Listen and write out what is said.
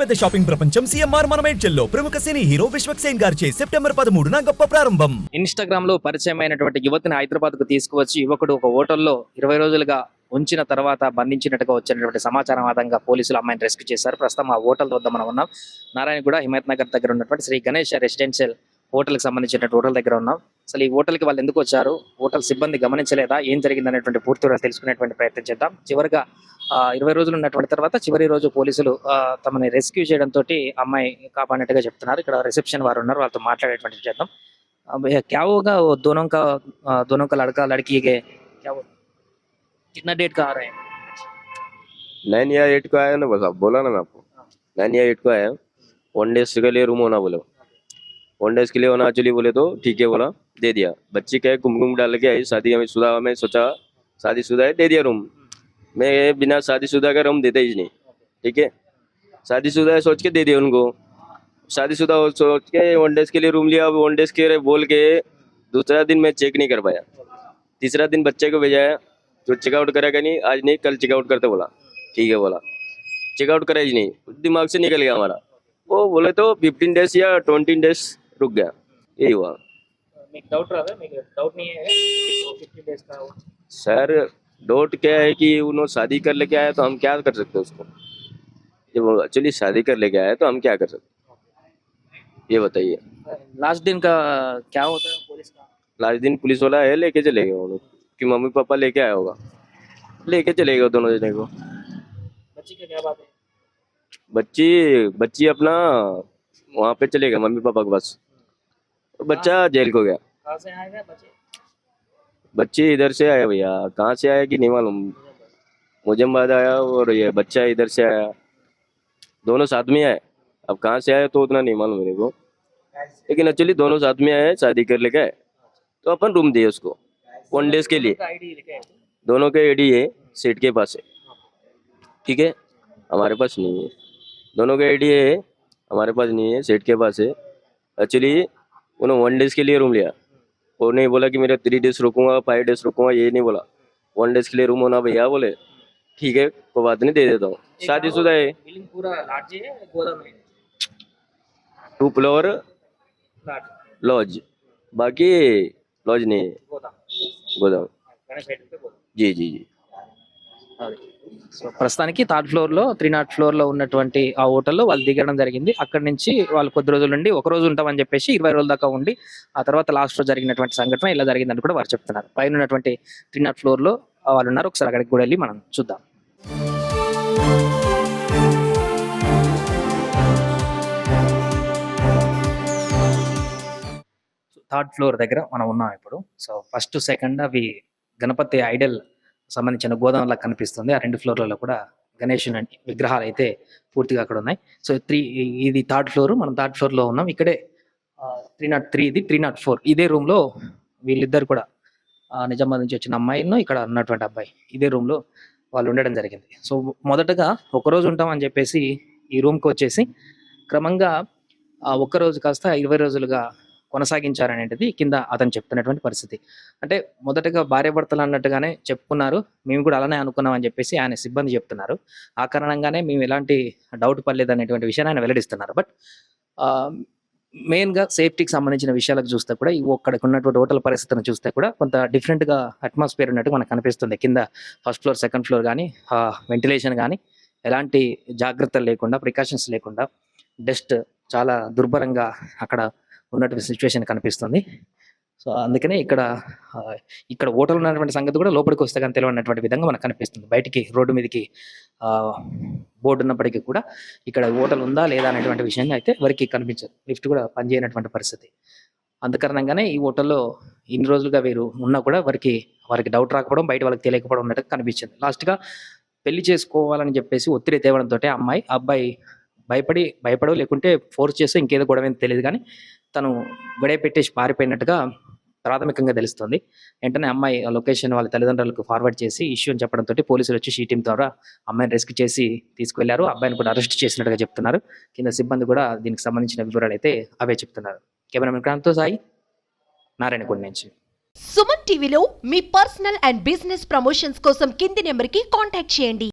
అతిపెద్ద షాపింగ్ ప్రపంచం సిఎంఆర్ మనమేడ్చల్లో ప్రముఖ సినీ హీరో విశ్వక్ సేన్ గారిచే సెప్టెంబర్ పదమూడున గొప్ప ప్రారంభం. ఇన్స్టాగ్రామ్లో పరిచయమైనటువంటి యువతిని హైదరాబాద్కు తీసుకువచ్చి యువకుడు ఒక హోటల్లో ఇరవై రోజులుగా ఉంచిన తర్వాత బంధించినట్టుగా వచ్చినటువంటి సమాచారం ఆధారంగా పోలీసులు అమ్మాయిని రెస్క్యూ చేశారు. ప్రస్తుతం ఆ హోటల్ వద్ద మనం ఉన్నాం. నారాయణగూడ హిమాయత్ నగర్ దగ్గర ఉన్నటువంటి శ్రీ గణేష్ రెసిడెన్షియల్ హోటల్ కి సంబంధించినటువంటి హోటల్ దగ్గర ఉన్నాం అసలు ఈ హోటల్ కి వాళ్ళు ఎందుకు వచ్చారు హోటల్ సిబ్బంది గమనించలేదా ఏం జరిగింది అనేటువంటి పూర్తి వివరాలు తెలుసుకునేటువంటి ప్రయత్నం చేద్దాం చివరిగా ఆ, ఇరవై రోజులు ఉన్నటువంటి తర్వాత చివరి రోజు పోలీసులు ఆ, తమని రెస్క్యూ చేయడంతో అమ్మాయి కాపాడినట్టుగా చెప్తున్నారు ఇక్కడ రిసెప్షన్ వారు ఉన్నారు వాళ్ళతో మాట్లాడేటువంటి చేద్దాం आ, भैया क्या होगा वो दोनों का आ, दोनों का लड़का लड़की के क्या वो कितना डेट का आ रहे हैं नाइन या एट को आया ना बस आप बोला ना मैं आपको नाइन या एट को आया वन डेज के लिए रूम होना बोले वन डेज़ के लिए होना, चलिए बोले तो ठीक है बोला, दे दिया। बच्ची है कुमकुम डाल के आई, शादी हमें शुदा में सोचा, शादी शुदा है, दे दिया रूम मैं बिना शादी शुदा का रूम देता ही नहीं, ठीक है? शादी शुदा है, सोच के दे दिया उनको। शादी शुदा सोच के वन डेज़ के लिए रूम लिया वन डेज़ के बोल के दूसरा दिन मैं चेक नहीं कर पाया। तीसरा दिन बच्चे को भेजाया जो चेकआउट करेगा नहीं, आज नहीं, कल चेकआउट करते बोला। ठीक है बोला। चेकआउट करा ही नहीं, दिमाग से निकल गया हमारा। वो बोले तो फिफ्टीन डेज़ या ट्वेंटी डेज़ रुक गया। यही हुआ। सर डाउट क्या है कि उन्होंने शादी कर लेके आया तो हम क्या कर सकते हैं उसको? जब वो एक्चुअली शादी कर लेके आया तो हम क्या कर सकते ये बताइए। लास्ट दिन का क्या होता है पुलिस का? लास्ट दिन पुलिस वाला है लेके चले गए उन्होंने कि मम्मी पापा लेके आया होगा। लेके चले गए दोनों जने को। बच्ची का क्या बात है? बच्ची बच्ची अपना वहाँ पे चले गए मम्मी पापा के पास। बच्चा जेल को गया। कहाँ से आएगा बच्चे? बच्ची इधर से आया भैया। कहाँ से आया कि नहीं मालूम। मुजम्बाद आया और ये बच्चा इधर से आया। दोनों साथ में आए। अब कहाँ से आया तो उतना नहीं मालूम मेरे को। लेकिन एक्चुअली दोनों साथ में आए शादी कर लेके आए। तो अपन रूम दिए उसको। वन डेज़ के लिए। आईडी दोनों के एडी है सेठ के पास है। ठीक है? हमारे पास नहीं है। दोनों का एडी है हमारे पास नहीं है सेठ के पास है। एक्चुअली उन्होंने वन डेज़ के लिए रूम लिया। वो नहीं बोला कि मेरा थ्री डेज़ रुकूँगा फाइव डेज़ रुकूँगा ये नहीं बोला। वन डेज़ के लिए रूम होना भैया बोले ठीक है कोई बात नहीं दे देता हूँ। पूरा लार्ज है टू फ्लोर लॉज बाकी लॉज नहीं है। गोदाम। जी जी जी। సో ప్రస్తుతానికి థర్డ్ ఫ్లోర్లో త్రీ నాట్ ఫ్లోర్లో ఉన్నటువంటి ఆ హోటల్లో వాళ్ళు దిగడం జరిగింది. అక్కడి నుంచి వాళ్ళు కొద్ది రోజులు నుండి ఒక రోజు ఉంటామని చెప్పేసి ఇరవై రోజుల దాకా ఉండి ఆ తర్వాత లాస్ట్ రోజు జరిగినటువంటి సంఘటన ఇలా జరిగిందని కూడా వారు చెప్తున్నారు. పైన ఉన్నటువంటి త్రీ నాట్ ఫ్లోర్లో వాళ్ళు ఉన్నారు. ఒకసారి అక్కడికి కూడా వెళ్ళి మనం చూద్దాం. థర్డ్ ఫ్లోర్ దగ్గర మనం ఉన్నాం ఇప్పుడు. సో ఫస్ట్ సెకండ్ అవి గణపతి ఐడల్ సంబంధించిన గోదాంలా కనిపిస్తుంది. ఆ రెండు ఫ్లోర్లలో కూడా గణేషుని విగ్రహాలు అయితే పూర్తిగా అక్కడ ఉన్నాయి. సో త్రీ ఇది థర్డ్ ఫ్లోర్. మనం థర్డ్ ఫ్లోర్లో ఉన్నాం. ఇక్కడే త్రీ నాట్ త్రీ ఇది త్రీ నాట్ ఫోర్. ఇదే రూమ్లో వీళ్ళిద్దరు కూడా నిజామాబాద్ నుంచి వచ్చిన అమ్మాయిను ఇక్కడ ఉన్నటువంటి అబ్బాయి. ఇదే రూమ్లో వాళ్ళు ఉండడం జరిగింది. సో మొదటగా ఒక రోజు ఉంటాం అని చెప్పేసి ఈ రూమ్కి వచ్చేసి క్రమంగా ఒక్కరోజు ఒక్క రోజు కాస్త ఇరవై రోజులుగా కొనసాగించారనేది కింద అతను చెప్తున్నటువంటి పరిస్థితి. అంటే మొదటగా భార్య భర్తలు అన్నట్టుగానే చెప్పుకున్నారు. మేము కూడా అలానే అనుకున్నాం అని చెప్పేసి ఆయన సిబ్బంది చెప్తున్నారు. ఆ కారణంగానే మేము ఎలాంటి డౌట్ పడలేదు అనేటువంటి విషయాన్ని ఆయన వెల్లడిస్తున్నారు. బట్ మెయిన్గా సేఫ్టీకి సంబంధించిన విషయాలకు చూస్తే కూడా ఈ ఒక్కడికి ఉన్నటువంటి హోటల్ పరిస్థితిని చూస్తే కూడా కొంత డిఫరెంట్గా అట్మాస్ఫియర్ ఉన్నట్టు మనకు కనిపిస్తుంది. కింద ఫస్ట్ ఫ్లోర్ సెకండ్ ఫ్లోర్ కానీ వెంటిలేషన్ కానీ ఎలాంటి జాగ్రత్తలు లేకుండా ప్రికాషన్స్ లేకుండా డస్ట్ చాలా దుర్భరంగా అక్కడ ఉన్నటువంటి సిచ్యువేషన్ కనిపిస్తుంది. సో అందుకనే ఇక్కడ ఇక్కడ హోటల్ ఉన్నటువంటి సంగతి కూడా లోపలికి వస్తే కానీ తెలియనటువంటి విధంగా మనకు కనిపిస్తుంది. బయటికి రోడ్డు మీదకి బోర్డు ఉన్నప్పటికీ కూడా ఇక్కడ హోటల్ ఉందా లేదా అనేటువంటి విషయంగా అయితే ఎవరికి కనిపించదు. లిఫ్ట్ కూడా పనిచేయనటువంటి పరిస్థితి. అందుకారణంగానే ఈ హోటల్లో ఇన్ని రోజులుగా వీరు ఉన్నా కూడా వారికి వారికి డౌట్ రాకపోవడం బయట వాళ్ళకి తెలియకపోవడం ఉన్నట్టు కనిపించింది. లాస్ట్గా పెళ్ళి చేసుకోవాలని చెప్పేసి ఒత్తిడి తేవడంతో అమ్మాయి ఆ అబ్బాయి భయపడి భయపడో లేకుంటే ఫోర్స్ చేస్తే ఇంకేదో గొడవ తెలియదు కానీ తను గొడవ పెట్టేసి పారిపోయినట్టుగా ప్రాథమికంగా తెలుస్తుంది. వెంటనే అమ్మాయి లొకేషన్ వాళ్ళ తల్లిదండ్రులకు ఫార్వర్డ్ చేసి ఇష్యూ అని చెప్పడంతో పోలీసులు వచ్చి షీ టీమ్ ద్వారా అమ్మాయిని రెస్క్యూ చేసి తీసుకువెళ్ళారు. అబ్బాయిని కూడా అరెస్ట్ చేసినట్టుగా చెప్తున్నారు. కింద సిబ్బంది కూడా దీనికి సంబంధించిన వివరాలు అయితే అవే చెప్తున్నారు. కెమెరామెన్ క్రాంత్తో సాయి నారాయణగూడ నుంచి. సుమన్ టీవీలో మీ పర్సనల్ అండ్ బిజినెస్ ప్రమోషన్స్ కోసం కింది నెంబర్కి కాంటాక్ట్ చేయండి.